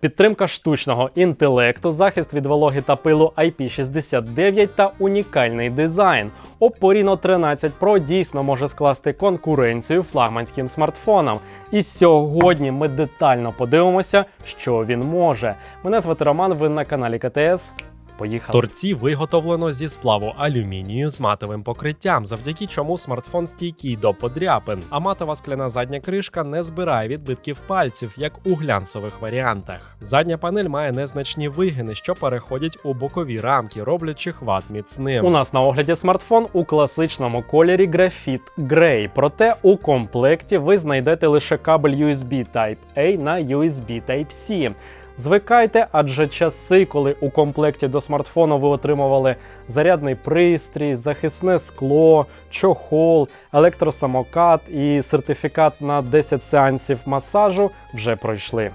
підтримка штучного інтелекту, захист від вологи та пилу IP69 та унікальний дизайн. Oppo Reno 13 Pro дійсно може скласти конкуренцію флагманським смартфонам. І сьогодні ми детально подивимося, що він може. Мене звати Роман. Ви на каналі КТС. Поїхали. Торці виготовлено зі сплаву алюмінію з матовим покриттям, завдяки чому смартфон стійкий до подряпин, а матова скляна задня кришка не збирає відбитків пальців, як у глянцевих варіантах. Задня панель має незначні вигини, що переходять у бокові рамки, роблячи хват міцним. У нас на огляді смартфон у класичному кольорі графіт Grey, проте у комплекті ви знайдете лише кабель USB Type-A на USB Type-C. Звикайте, адже часи, коли у комплекті до смартфону ви отримували зарядний пристрій, захисне скло, чохол, електросамокат і сертифікат на 10 сеансів масажу, вже пройшли.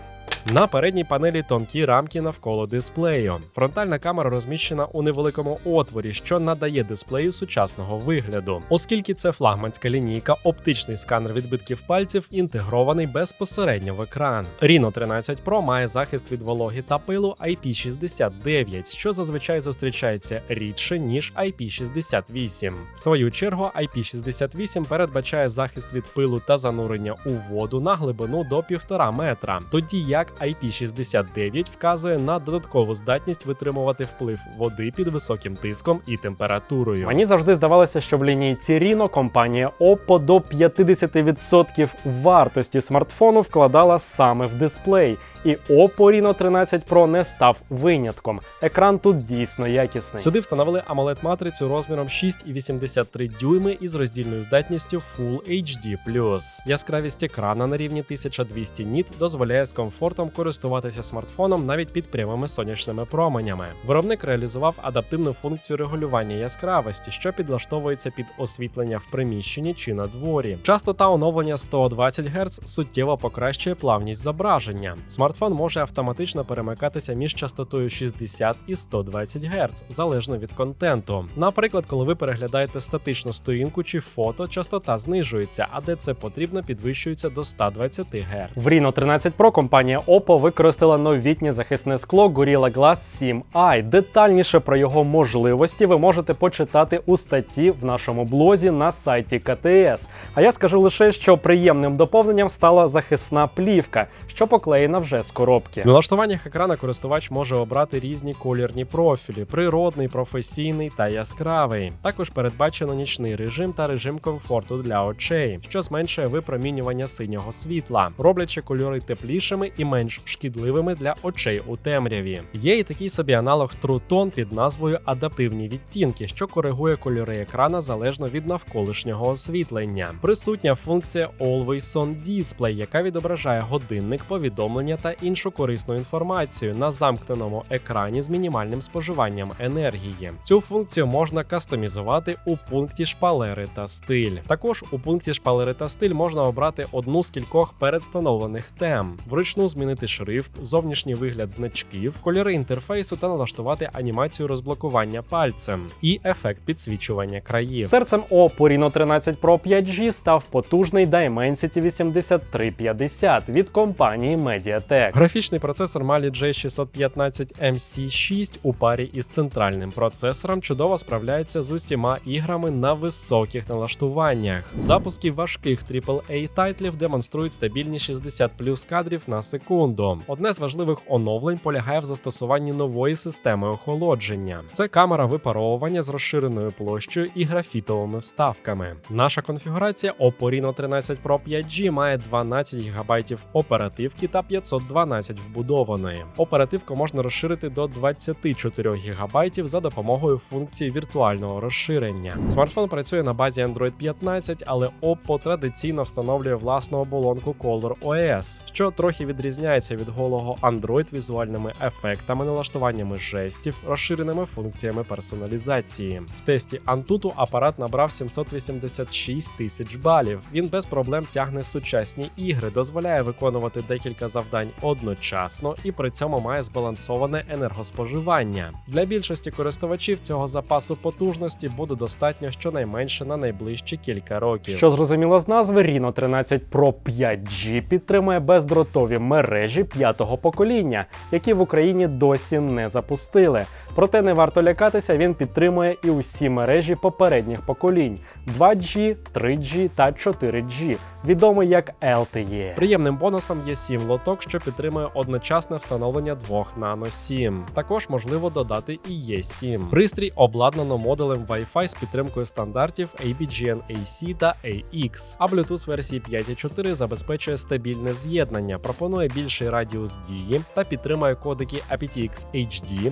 На передній панелі тонкі рамки навколо дисплею. Фронтальна камера розміщена у невеликому отворі, що надає дисплею сучасного вигляду. Оскільки це флагманська лінійка, оптичний сканер відбитків пальців інтегрований безпосередньо в екран. Reno 13 Pro має захист від вологи та пилу IP69, що зазвичай зустрічається рідше ніж IP68. В свою чергу, IP68 передбачає захист від пилу та занурення у воду на глибину до 1,5 метра, тоді як IP69 вказує на додаткову здатність витримувати вплив води під високим тиском і температурою. Мені завжди здавалося, що в лінійці Reno компанія Oppo до 50% вартості смартфону вкладала саме в дисплей. І Oppo Reno 13 Pro не став винятком. Екран тут дійсно якісний. Сюди встановили amoled матрицю розміром 6,83 дюйми із роздільною здатністю Full HD+. Яскравість екрана на рівні 1200 ніт дозволяє з комфортом користуватися смартфоном навіть під прямими сонячними променями. Виробник реалізував адаптивну функцію регулювання яскравості, що підлаштовується під освітлення в приміщенні чи на дворі. Частота оновлення 120 Гц суттєво покращує плавність зображення. Смартфон може автоматично перемикатися між частотою 60 і 120 Гц, залежно від контенту. Наприклад, коли ви переглядаєте статичну сторінку чи фото, частота знижується, а де це потрібно, підвищується до 120 Гц. В Reno 13 Pro компанія Oppo використала новітнє захисне скло Gorilla Glass 7i. Детальніше про його можливості ви можете почитати у статті в нашому блозі на сайті КТС. А я скажу лише, що приємним доповненням стала захисна плівка, що поклеєна вже з коробки. В налаштуваннях екрана користувач може обрати різні колірні профілі: природний, професійний та яскравий. Також передбачено нічний режим та режим комфорту для очей, що зменшує випромінювання синього світла, роблячи кольори теплішими і менш шкідливими для очей у темряві. Є і такий собі аналог Tone під назвою Адаптивні відтінки, що коригує кольори екрана залежно від навколишнього освітлення. Присутня функція Always On Display, яка відображає годинник, повідомлення та іншу корисну інформацію на замкненому екрані з мінімальним споживанням енергії. Цю функцію можна кастомізувати у пункті шпалери та стиль. Також у пункті шпалери та стиль можна обрати одну з кількох передстановлених тем, вручну змінити шрифт, зовнішній вигляд значків, кольори інтерфейсу та налаштувати анімацію розблокування пальцем і ефект підсвічування країв. Серцем Oppo Reno 13 Pro 5G став потужний Dimensity 8350 від компанії MediaTek. Графічний процесор Mali J615 MC6 у парі із центральним процесором чудово справляється з усіма іграми на високих налаштуваннях. Запуски важких AAA тайтлів демонструють стабільні 60 плюс кадрів на секунду. Одне з важливих оновлень полягає в застосуванні нової системи охолодження. Це камера випаровування з розширеною площею і графітовими вставками. Наша конфігурація Oppo Reno 13 Pro 5G має 12 ГБ оперативки та 512 вбудованої. Оперативку можна розширити до 24 ГБ за допомогою функції віртуального розширення. Смартфон працює на базі Android 15, але Oppo традиційно встановлює власну оболонку Color OS, що трохи відрізняється від голого Android візуальними ефектами, налаштуваннями жестів, розширеними функціями персоналізації. В тесті Antutu апарат набрав 786 тисяч балів. Він без проблем тягне сучасні ігри, дозволяє виконувати декілька завдань одночасно і при цьому має збалансоване енергоспоживання. Для більшості користувачів цього запасу потужності буде достатньо щонайменше на найближчі кілька років. Що зрозуміло з назви, Reno 13 Pro 5G підтримує бездротові мережі п'ятого покоління, які в Україні досі не запустили. Проте не варто лякатися, він підтримує і усі мережі попередніх поколінь: 2G, 3G та 4G, відомий як LTE. Приємним бонусом є 7 лоток, що підтримує одночасне встановлення двох Nano SIM. Також можливо додати і eSIM. Пристрій обладнано модулем Wi-Fi з підтримкою стандартів ABGN-AC та AX, а Bluetooth версії 5.4 забезпечує стабільне з'єднання, пропонує більший радіус дії та підтримує кодеки aptX HD,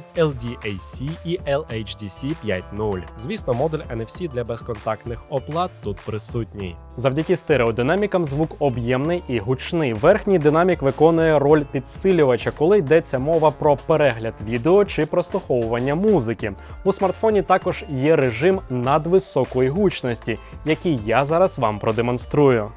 LDAC і LHDC 5.0. Звісно, модуль NFC для безконтактних оплат тут присутній. Завдяки стереодинамікам звук об'ємний і гучний. Верхній динамік виконує роль підсилювача, коли йдеться мова про перегляд відео чи прослуховування музики. У смартфоні також є режим надвисокої гучності, який я зараз вам продемонструю.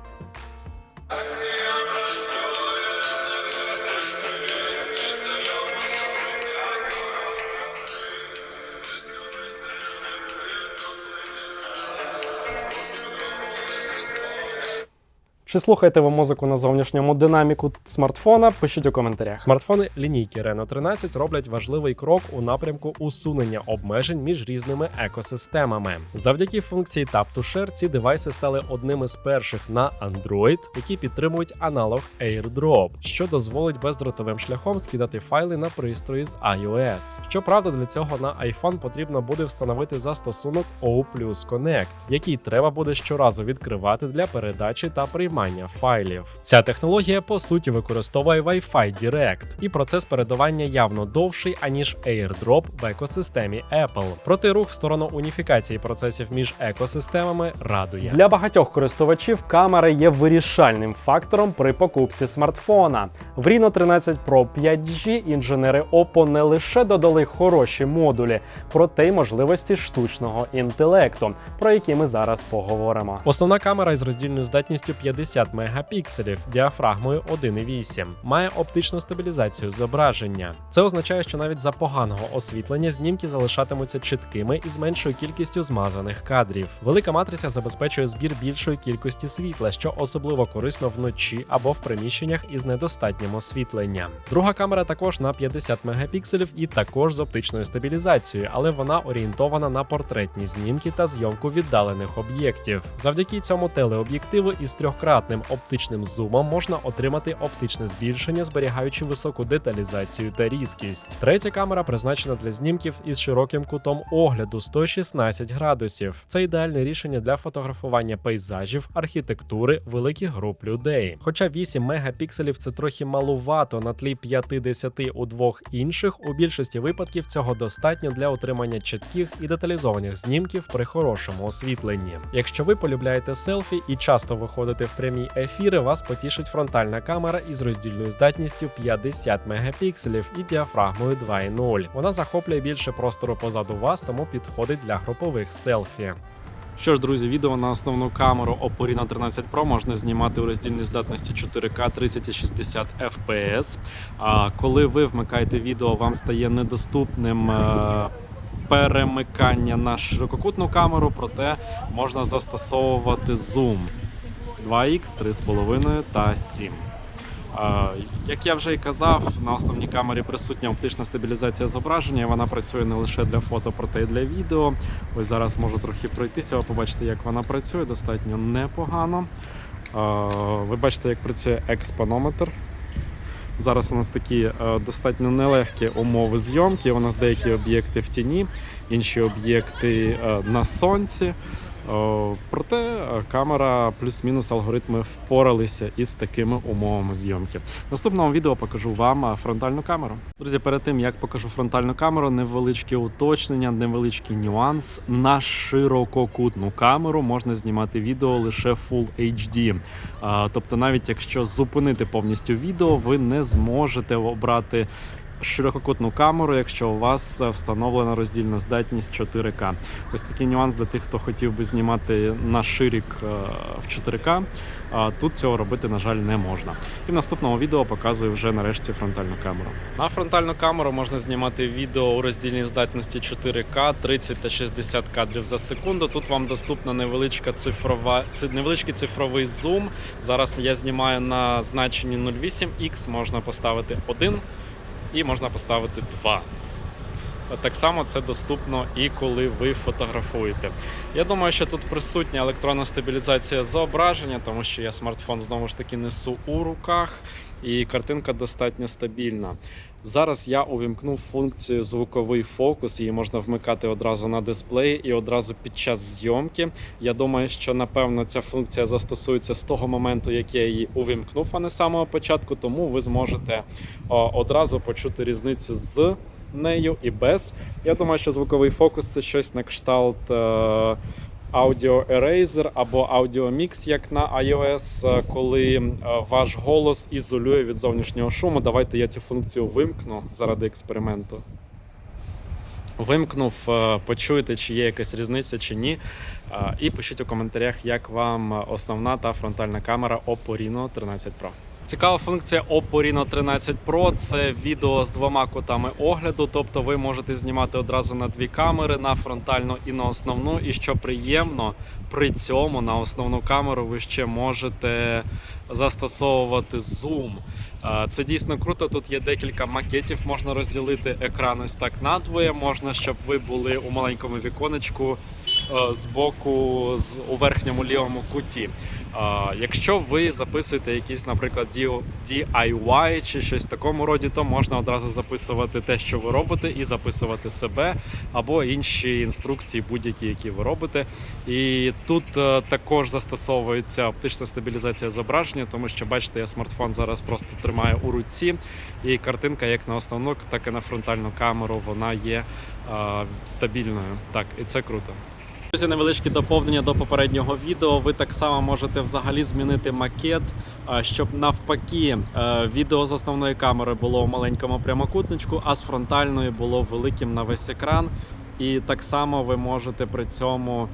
Чи слухаєте ви музику на зовнішньому динаміку смартфона? Пишіть у коментарях. Смартфони лінійки Reno 13 роблять важливий крок у напрямку усунення обмежень між різними екосистемами. Завдяки функції Tap to Share ці девайси стали одними з перших на Android, які підтримують аналог AirDrop, що дозволить бездротовим шляхом скидати файли на пристрої з iOS. Щоправда, для цього на iPhone потрібно буде встановити застосунок O Connect, який треба буде щоразу відкривати для передачі та приймання файлів. Ця технологія по суті використовує Wi-Fi Direct, і процес передавання явно довший аніж AirDrop в екосистемі Apple. Проте рух в сторону уніфікації процесів між екосистемами радує. Для багатьох користувачів камера є вирішальним фактором при покупці смартфона. В Reno 13 Pro 5G інженери Oppo не лише додали хороші модулі, проте й можливості штучного інтелекту, про які ми зараз поговоримо. Основна камера із роздільною здатністю 50 мегапікселів діафрагмою 1,8 має оптичну стабілізацію зображення. Це означає, що навіть за поганого освітлення знімки залишатимуться чіткими і з меншою кількістю змазаних кадрів. Велика матриця забезпечує збір більшої кількості світла, що особливо корисно вночі або в приміщеннях із недостатнім освітленням. Друга камера також на 50 мегапікселів і також з оптичною стабілізацією, але вона орієнтована на портретні знімки та зйомку віддалених об'єктів. Завдяки цьому телеоб'єктиву із трьохкратним оптичним зумом можна отримати оптичне збільшення, зберігаючи високу деталізацію та різкість. Третя камера призначена для знімків із широким кутом огляду 116 градусів. Це ідеальне рішення для фотографування пейзажів, архітектури, великих груп людей. Хоча 8 мегапікселів це трохи малувато на тлі 50 у двох інших, у більшості випадків цього достатньо для отримання чітких і деталізованих знімків при хорошому освітленні. Якщо ви полюбляєте селфі і часто виходите в прямі ефіри, вас потішить фронтальна камера із роздільною здатністю 50 мегапікселів і діафрагмою 2.0. Вона захоплює більше простору позаду вас, тому підходить для групових селфі. Що ж, друзі, відео на основну камеру Reno 13 Pro можна знімати у роздільній здатності 4К 30 і 60 FPS. А коли ви вмикаєте відео, вам стає недоступним. е, Перемикання на ширококутну камеру, проте можна застосовувати зум 2х, 3,5 та 7. Як я вже і казав, на основній камері присутня оптична стабілізація зображення. Вона працює не лише для фото, проте й для відео. Ось зараз можу трохи пройтися, ви побачите, як вона працює достатньо непогано. Ви бачите, як працює експонометр. Зараз у нас такі е, достатньо нелегкі умови зйомки. У нас деякі об'єкти в тіні, інші об'єкти е, на сонці. О, Проте е, камера плюс-мінус алгоритми впоралися із такими умовами зйомки. В наступному відео покажу вам е, фронтальну камеру. Друзі, перед тим як покажу фронтальну камеру, невеличке уточнення, невеличкий нюанс. На ширококутну камеру можна знімати відео лише Full HD. Тобто, навіть якщо зупинити повністю відео, ви не зможете обрати ширококутну камеру, якщо у вас е, встановлена роздільна здатність 4К. Ось такий нюанс для тих, хто хотів би знімати на ширік е, в 4К. Тут цього робити, на жаль, не можна. І в наступному відео показую вже нарешті фронтальну камеру. На фронтальну камеру можна знімати відео у роздільній здатності 4К 30 та 60 кадрів за секунду. Тут вам доступна невеличка цифрова невеличкий цифровий зум. Зараз я знімаю на значенні 0,8х, можна поставити 1 і можна поставити два. Так само це доступно і коли ви фотографуєте. Я думаю, що тут присутня електронна стабілізація зображення, тому що я смартфон знову ж таки несу у руках, і картинка достатньо стабільна. Зараз я увімкнув функцію звуковий фокус, її можна вмикати одразу на дисплеї і одразу під час зйомки. Я думаю, що напевно ця функція застосується з того моменту, як я її увімкнув, а не з самого початку, тому ви зможете одразу почути різницю з нею і без. Я думаю, що звуковий фокус це щось на кшталт. Audio Eraser або Audio Mix, як на iOS, е, коли е, ваш голос ізолює від зовнішнього шуму. Давайте я цю функцію вимкну заради експерименту. Вимкнув, е, почуєте, чи є якась різниця чи ні. І пишіть у коментарях, як вам основна та фронтальна камера Oppo Reno 13 Pro. Цікава функція Oppo Reno 13 Pro це відео з двома кутами огляду, тобто ви можете знімати одразу на дві камери, на фронтальну і на основну. І що приємно, при цьому на основну камеру ви ще можете застосовувати зум. Це дійсно круто. Тут є декілька макетів. Можна розділити екран ось так надвоє. Можна, щоб ви були у маленькому віконечку з боку з у верхньому лівому куті. Якщо ви записуєте якийсь, наприклад, DIY чи щось в такому роді, то можна одразу записувати те, що ви робите, і записувати себе або інші інструкції, будь-які, які ви робите. І тут е, також застосовується оптична стабілізація зображення, тому що бачите, я смартфон зараз просто тримаю у руці, і картинка як на основну, так і на фронтальну камеру вона є е, стабільною. Так, і це круто. Друзі, невеличкі доповнення до попереднього відео. Ви так само можете взагалі змінити макет, щоб навпаки е, відео з основної камери було у маленькому прямокутничку, а з фронтальної було великим на весь екран. І так само ви можете при цьому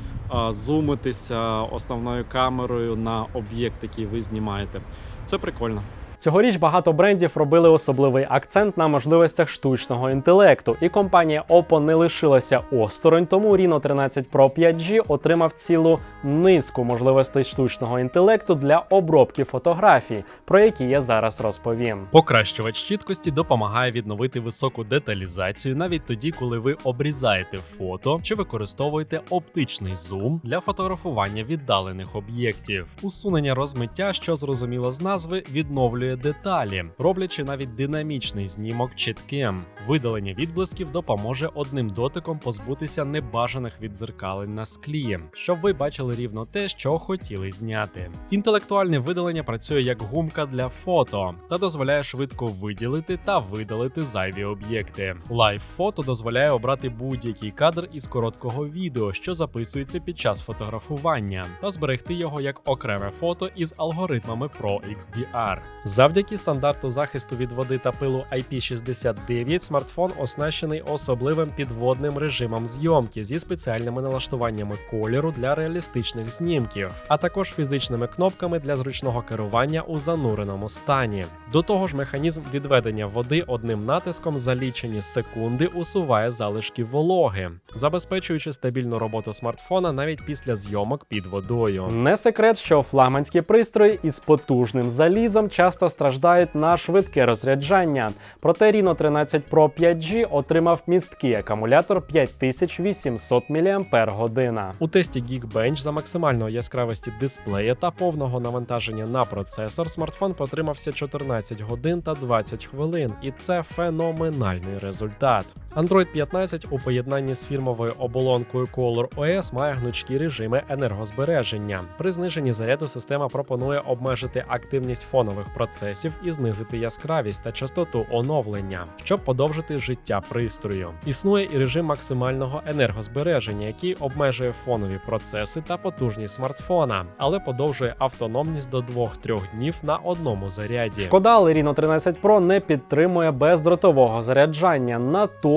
зумитися основною камерою на об'єкт, який ви знімаєте. Це прикольно. Цьогоріч багато брендів робили особливий акцент на можливостях штучного інтелекту, і компанія Oppo не лишилася осторонь, тому Reno 13 Pro 5G отримав цілу низку можливостей штучного інтелекту для обробки фотографій, про які я зараз розповім. Покращувач чіткості допомагає відновити високу деталізацію навіть тоді, коли ви обрізаєте фото чи використовуєте оптичний зум для фотографування віддалених об'єктів. Усунення розмиття, що зрозуміло з назви, відновлює деталі, роблячи навіть динамічний знімок чітким. Видалення відблисків допоможе одним дотиком позбутися небажаних відзеркалень на склі, щоб ви бачили рівно те, що хотіли зняти. Інтелектуальне видалення працює як гумка для фото та дозволяє швидко виділити та видалити зайві об'єкти. Live фото дозволяє обрати будь-який кадр із короткого відео, що записується під час фотографування, та зберегти його як окреме фото із алгоритмами Pro XDR. Завдяки стандарту захисту від води та пилу IP69 смартфон оснащений особливим підводним режимом зйомки зі спеціальними налаштуваннями кольору для реалістичних знімків, а також фізичними кнопками для зручного керування у зануреному стані. До того ж, механізм відведення води одним натиском за лічені секунди усуває залишки вологи, забезпечуючи стабільну роботу смартфона навіть після зйомок під водою. Не секрет, що флагманські пристрої із потужним залізом часто страждають на швидке розряджання. Проте Reno 13 Pro 5G отримав місткий акумулятор 5800 мАч. У тесті Geekbench за максимальної яскравості дисплея та повного навантаження на процесор смартфон потримався 14 годин та 20 хвилин, і це феноменальний результат. Android 15 у поєднанні з фірмовою оболонкою Color OS має гнучкі режими енергозбереження. При зниженні заряду система пропонує обмежити активність фонових процесів і знизити яскравість та частоту оновлення, щоб подовжити життя пристрою. Існує і режим максимального енергозбереження, який обмежує фонові процеси та потужність смартфона, але подовжує автономність до 2-3 днів на одному заряді. Шкода, але Reno 13 Pro не підтримує бездротового заряджання.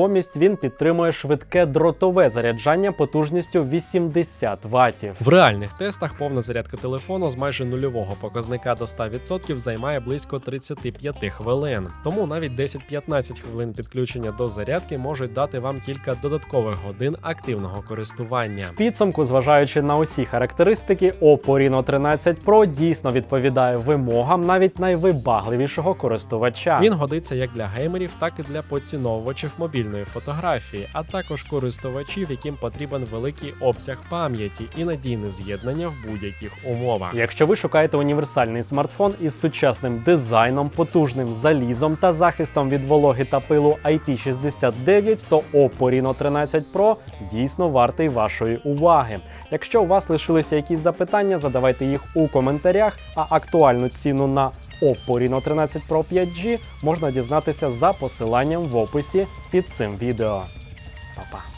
Натомість він підтримує швидке дротове заряджання потужністю 80 Вт. В реальних тестах повна зарядка телефону з майже нульового показника до 100% займає близько 35 хвилин. Тому навіть 10-15 хвилин підключення до зарядки можуть дати вам кілька додаткових годин активного користування. В підсумку, зважаючи на усі характеристики, Oppo Reno 13 Pro дійсно відповідає вимогам навіть найвибагливішого користувача. Він годиться як для геймерів, так і для поціновувачів мобільної фотографії, а також користувачів, яким потрібен великий обсяг пам'яті і надійне з'єднання в будь-яких умовах. Якщо ви шукаєте універсальний смартфон із сучасним дизайном, потужним залізом та захистом від вологи та пилу IP69, то Oppo Reno 13 Pro дійсно вартий вашої уваги. Якщо у вас лишилися якісь запитання, задавайте їх у коментарях, а актуальну ціну на Oppo Reno 13 Pro 5G можна дізнатися за посиланням в описі під цим відео. Па-па!